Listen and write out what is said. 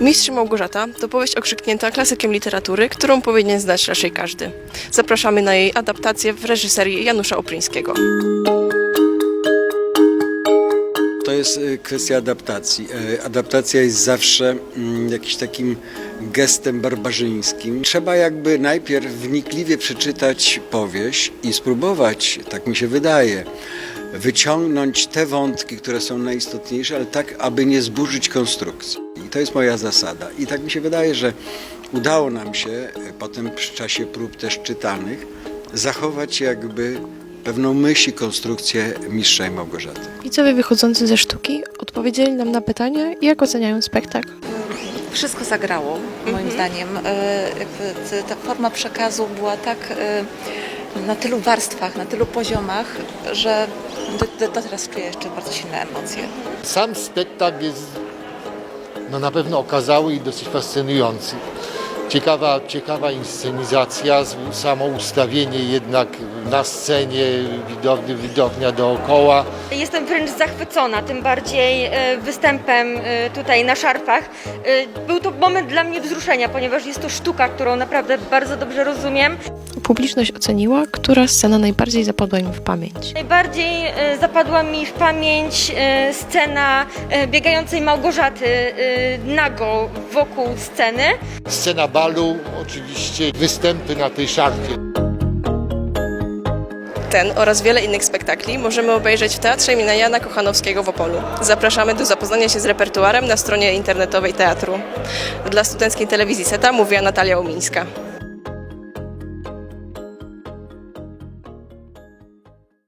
Mistrz Małgorzata to powieść okrzyknięta klasykiem literatury, którą powinien znać raczej każdy. Zapraszamy na jej adaptację w reżyserii Janusza Opryńskiego. To jest y, kwestia adaptacji. E, Adaptacja jest zawsze mm, jakimś takim gestem barbarzyńskim. Trzeba jakby najpierw wnikliwie przeczytać powieść i spróbować, tak mi się wydaje, wyciągnąć te wątki, które są najistotniejsze, ale tak, aby nie zburzyć konstrukcji. I to jest moja zasada. I tak mi się wydaje, że udało nam się e, potem przy czasie prób też czytanych zachować jakby pewną myśl i konstrukcję mistrza i Małgorzaty. Widzowie wychodzący ze sztuki odpowiedzieli nam na pytanie, jak oceniają spektakl. wszystko zagrało, moim zdaniem. E, jakby t- Ta forma przekazu była tak e, na tylu warstwach, na tylu poziomach, że do, do, do teraz czuję jeszcze bardzo silne emocje. Sam spektakl jest no, na pewno okazały i dosyć fascynujący. Ciekawa, ciekawa inscenizacja, samo ustawienie jednak na scenie, widownia, widownia dookoła. Jestem wręcz zachwycona, tym bardziej e, występem e, tutaj na szarfach. E, Był to moment dla mnie wzruszenia, ponieważ jest to sztuka, którą naprawdę bardzo dobrze rozumiem. Publiczność oceniła, która scena najbardziej zapadła im w pamięć. Najbardziej e, zapadła mi w pamięć e, scena e, biegającej Małgorzaty e, nago wokół sceny. Scena balu, oczywiście występy na tej szarfie. Ten oraz wiele innych spektakli możemy obejrzeć w Teatrze imienia Jana Kochanowskiego w Opolu. Zapraszamy do zapoznania się z repertuarem na stronie internetowej teatru. Dla studenckiej telewizji SETA mówiła Natalia Umińska.